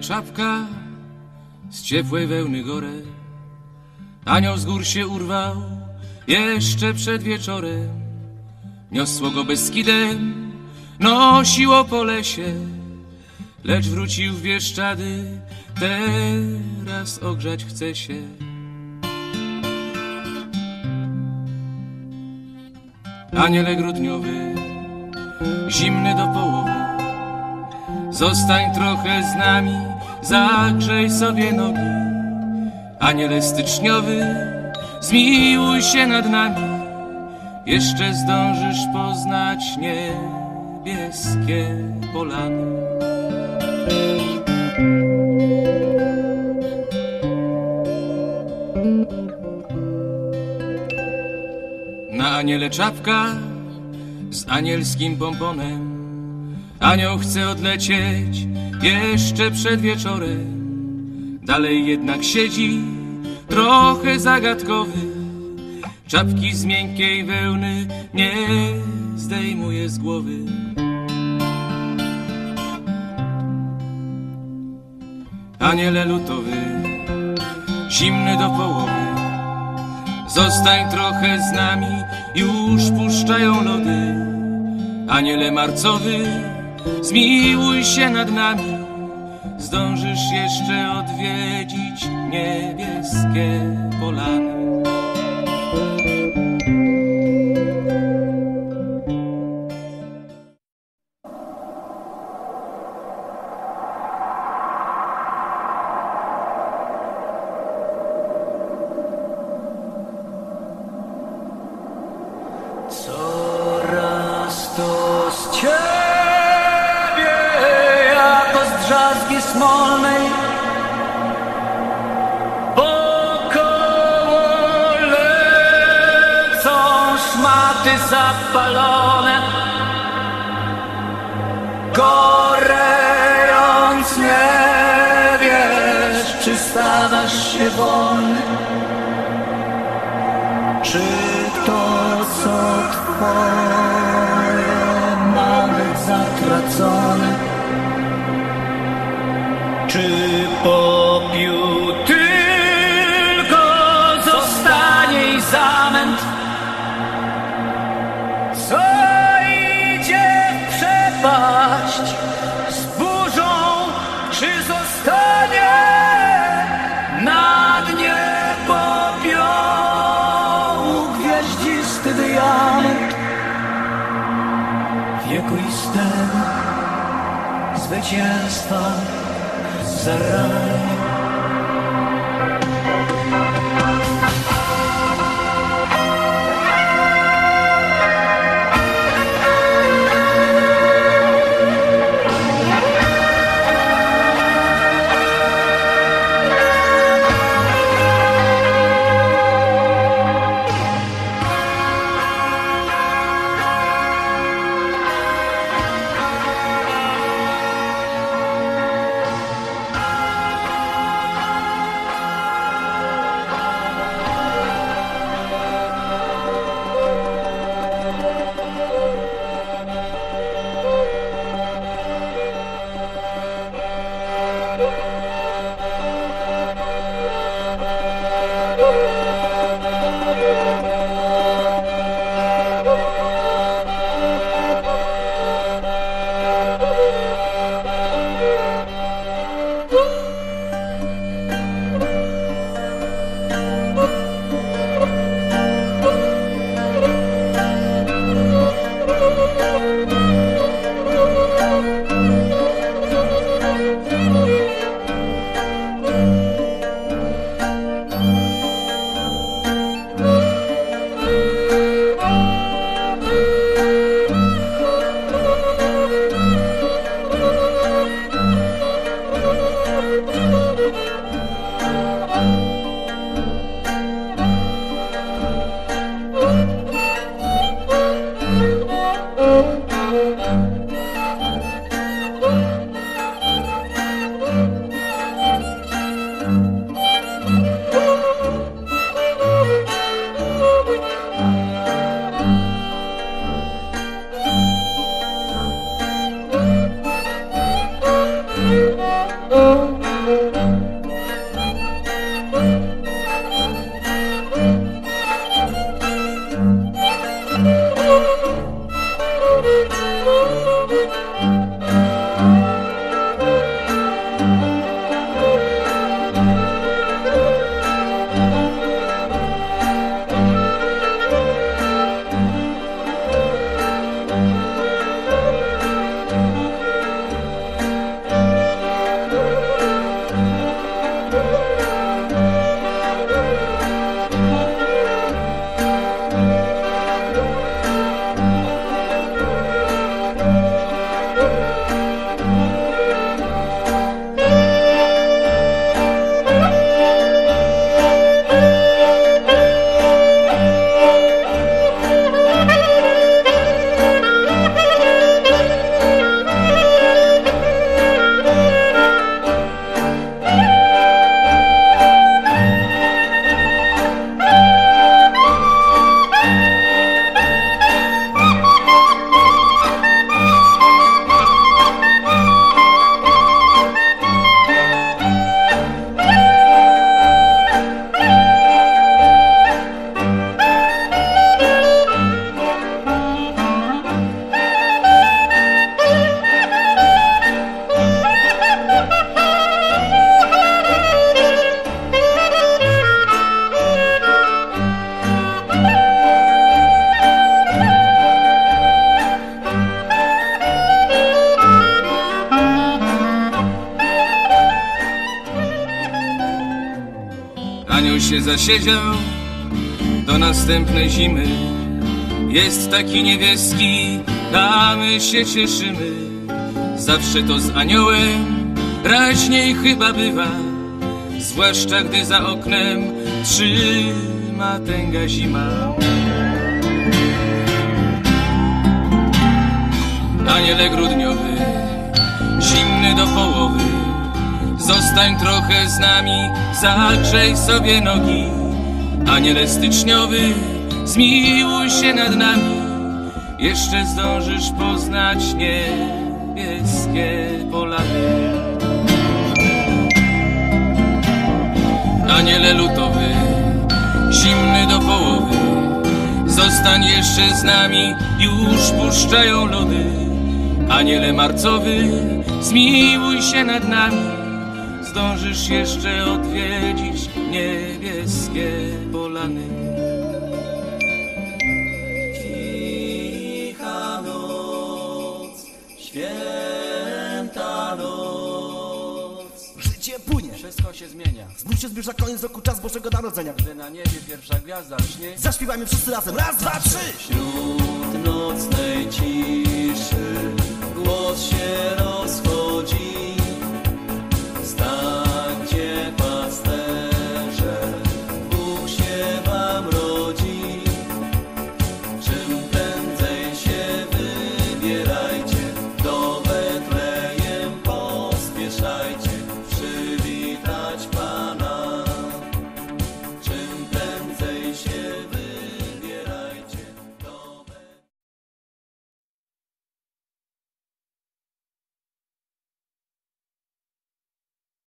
czapka z ciepłej wełny gore. Anioł z gór się urwał jeszcze przed wieczorem. Niosło go Beskidem, nosiło po lesie, lecz wrócił w Bieszczady, teraz ogrzać chce się. Aniele grudniowy, zimny do połowy, zostań trochę z nami, zagrzej sobie nogi. Aniele styczniowy, zmiłuj się nad nami, jeszcze zdążysz poznać niebieskie polany. Na aniele czapka z anielskim pomponem. Anioł chce odlecieć jeszcze przed wieczorem. Dalej jednak siedzi, trochę zagadkowy. Czapki z miękkiej wełny nie zdejmuje z głowy. Aniele lutowy, zimny do połowy. Zostań trochę z nami, już puszczają lody. Aniele marcowy, zmiłuj się nad nami. Zdążysz jeszcze odwiedzić niebieskie polany. Coraz smolnej. Wokoło lecą szmaty zapalone. Gorejąc nie wiesz, czy stawasz się wolny. Czy to, co twoje ma być Czy popiół tylko zostanie i zamęt? Co idzie przepaść z burzą, czy zostanie na dnie popiołu gwieździsty diament wiekuistego zwycięstwa Sarai. Się zasiedział do następnej zimy. Jest taki niebieski, a my się cieszymy. Zawsze to z aniołem raźniej chyba bywa. Zwłaszcza gdy za oknem trzyma tęga zima. Aniele grudniowy, zimny do połowy. Zostań trochę z nami, zagrzej sobie nogi. Aniele styczniowy, zmiłuj się nad nami. Jeszcze zdążysz poznać niebieskie polany. Aniele lutowy, zimny do połowy. Zostań jeszcze z nami, już puszczają lody. Aniele marcowy, zmiłuj się nad nami. Zdążysz jeszcze odwiedzić niebieskie polany. Cicha noc, święta noc. Życie płynie, Wszystko się zmienia, znów się zbliża koniec roku, czas Bożego Narodzenia. gdy na niebie pierwsza gwiazda lśnie. Zaśpiewajmy wszyscy razem, raz, dwa, trzy! Wśród nocnej ciszy